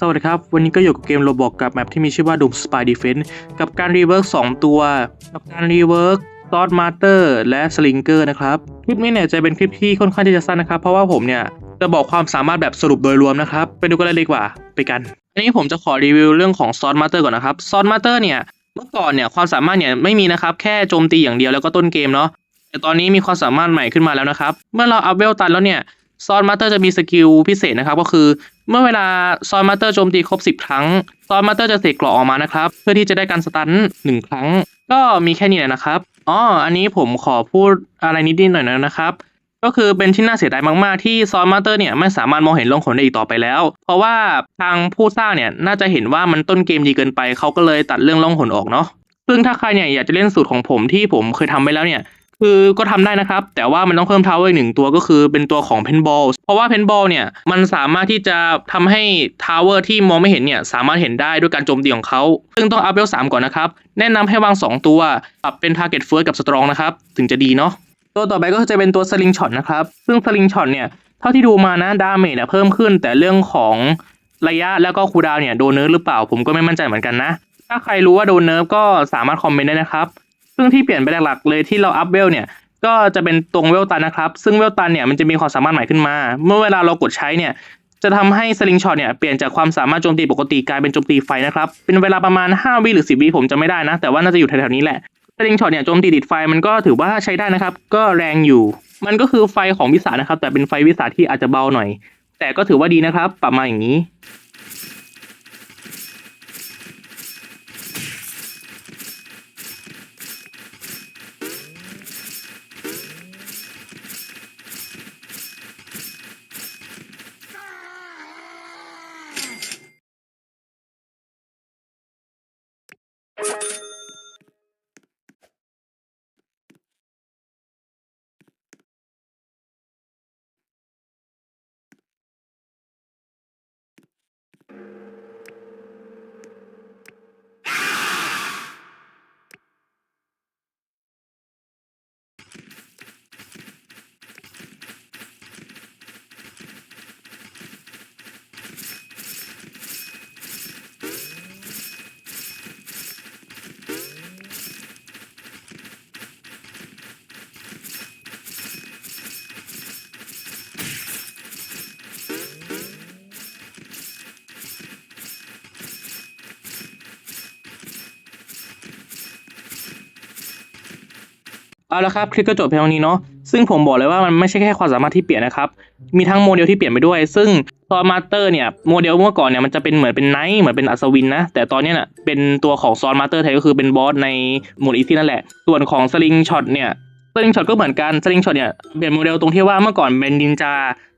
สวัสดีครับ วันนี้ก็อยู่กับเกมโรบอกกับแมปที่มีชื่อว่า Doom Spy Defense กับการรีเวิร์ก2ตัวกับการรีเวิร์กซอ d มาสเตอร์และสลิงเกอร์นะครับ คลิปนี้เนี่ยจะเป็นคลิปที่ค่อนข้างที่จะสั้นนะครับ เพราะว่าผมเนี่ยจะบอกความสามารถแบบสรุปโดยรวมนะครับ ไปดูกันเลยดีกว่าไปกัน อันนี้ผมจะขอรีวิวเรื่องของซอ d มาสเตอร์ก่อนนะครับซอ d มาสเตอร์เนี่ยเมื่อก่อนเนี่ยความสามารถเนี่ยไม่มีนะครับแค่โจมตีอย่างเดียวแล้วก็ต้นเกมเนาะแต่ตอนนี้มีความสามารถใหม่ขึ้นมาแล้วนะครับ เมื่อเราอัพเวลตันแล้วเนี่ยซอนมาสเตอร์จะมีสกิลพิเศษนะครับ ก็คือ เมื่อเวลาซอนมาสเตอร์โจมตีครบ 10 ครั้ง ซอนมาสเตอร์จะเสกกราะออกมานะครับ เพื่อที่จะได้การสตันหนึ่งครั้ง ก็มีแค่นี้แหละนะครับ อ๋อ อันนี้ผมขอพูดอะไรนิดหน่อยนะครับ ก็คือเป็นที่น่าเสียดายมาก ๆ ที่ซอนมาสเตอร์เนี่ยไม่สามารถมองเห็นร่องขนได้อีกต่อไปแล้ว เพราะว่าทางผู้สร้างเนี่ยน่าจะเห็นว่ามันต้นเกมดีเกินไปเขาก็เลยตัดเรื่องร่องหนออกเนาะ ซึ่งถ้าใครเนี่ยอยากจะเล่นสูตรของผมที่ผมเคยทำไปแล้วเนี่ย คือก็ทำได้นะครับ แต่ว่ามันต้องเพิ่มทาวเวอร์หนึ่งตัวก็คือเป็นตัวของเพนบอลเพราะว่าเพนบอลเนี่ยมันสามารถที่จะทำให้ทาวเวอร์ที่มองไม่เห็นเนี่ยสามารถเห็นได้ด้วยการโจมตีของเขา ซึ่งต้องอัพเวลสามก่อนนะครับ แนะนำให้วาง 2 ตัวปรับเป็น Target First กับ Strong นะครับ ถึงจะดีเนาะตัวต่อไปก็จะเป็นตัวสลิงช็อตนะครับ ซึ่งสลิงช็อตเนี่ยเท่าที่ดูมานะดาเมจเนี่ยเพิ่มขึ้น แต่เรื่องของระยะแล้วก็คูดาวเนี่ยโดนเนิร์ฟหรือเปล่า ผมก็ไม่มั่นใจเหมือนกันนะ ถ้าใครรู้ว่าโดนเนิร์ฟก็สามารถคอมเมนต์ได้นะครับ ซึ่งที่เปลี่ยนไปหลักๆเลยที่เราอัพเวลเนี่ยก็จะเป็นตรงเวลตันนะครับ ซึ่งเวลตันเนี่ยมันจะมีความสามารถใหม่ขึ้นมา เมื่อเวลาเรากดใช้เนี่ยจะทำให้สลิงช็อตเนี่ยเปลี่ยนจากความสามารถโจมตีปกติกลายเป็นโจมตีไฟนะครับ เป็นเวลาประมาณ 5 วิหรือ 10 วิผมจะไม่ได้นะ แต่ว่าน่าจะอยู่แถวๆนี้แหละสลิงช็อตเนี่ยโจมตีติดไฟมันก็ถือว่าใช้ได้นะครับ ก็แรงอยู่ มันก็คือไฟของวิสานะครับ แต่เป็นไฟวิสาที่อาจจะเบาหน่อย แต่ก็ถือว่าดีนะครับ ปรับมาอย่างนี้ you เอาละครับคลิปก็จบเพียงเท่านี้เนาะซึ่งผมบอกเลยว่ามันไม่ใช่แค่ความสามารถที่เปลี่ยนนะครับมีทั้งโมเดลที่เปลี่ยนไปด้วย ซึ่งตอนมาสเตอร์เนี่ยโมเดลเมื่อก่อนเนี่ยมันจะเป็นเหมือนเป็นไนท์เหมือนเป็นอัศวินนะแต่ตอนนี้ยน่ะเป็นตัวของซอนมาสเตอร์แทนก็คือเป็นบอสในโหมดอีซี่นั่นแหละ ส่วนของสลิงช็อตเนี่ยสลิงช็อตก็เหมือนกันสลิงช็อตเนี่ยเปลี่ยนโมเดลตรงที่ว่าเมื่อก่อนเป็นนินจา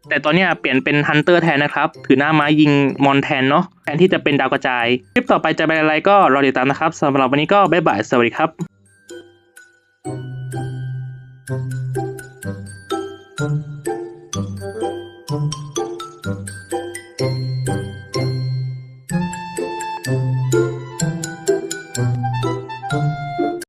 แต่ตอนนี้เปลี่ยนเป็นฮันเตอร์แทนนะครับ ถือหน้าไม้ยิงมอนแทนเนาะแทนที่จะเป็นดาวกระจาย คลิปต่อไปจะเป็นอะไรก็รอติดตามนะครับสำหรับวันนี้ก็บ๊ายบายสวัสดีครับ Thank you.